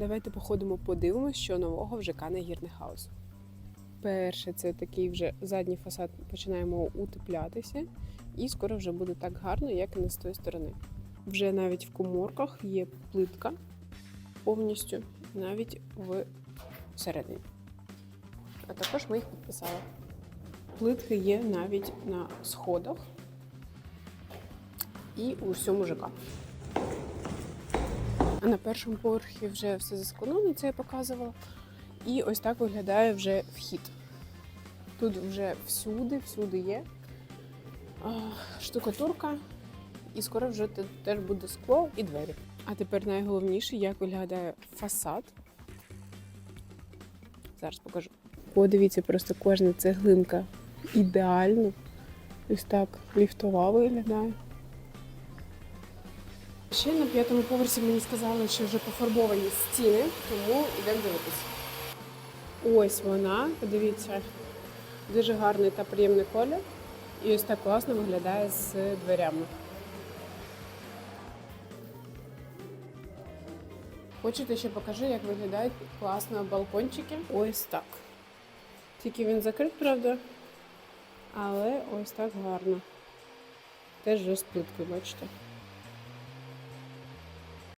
Давайте походимо, подивимось, що нового в ЖК Нагірний хаус. Перше, це такий вже задній фасад починаємо утеплятися, і скоро вже буде так гарно, як і не з тої сторони. Вже навіть в коморках є плитка повністю, навіть в середині. А також ми їх підписали. Плитки є навіть на сходах і у всьому ЖК. А на першому поверхі вже все засклоновано, це я показувала. І ось так виглядає вже вхід. Тут вже всюди, всюди є штукатурка, і скоро вже теж буде скло і двері. А тепер найголовніше, як виглядає фасад. Зараз покажу. Подивіться, просто кожна цеглинка ідеально. Ось так ліфтова виглядає. Ще на п'ятому поверсі мені сказали, що вже пофарбовані стіни, тому йдемо дивитися. Ось вона, подивіться, дуже гарний та приємний колір. І ось так класно виглядає з дверями. Хочете, ще покажу, як виглядають класно балкончики? Ось так. Тільки він закрит, правда? Але ось так гарно. Теж плиткою, бачите.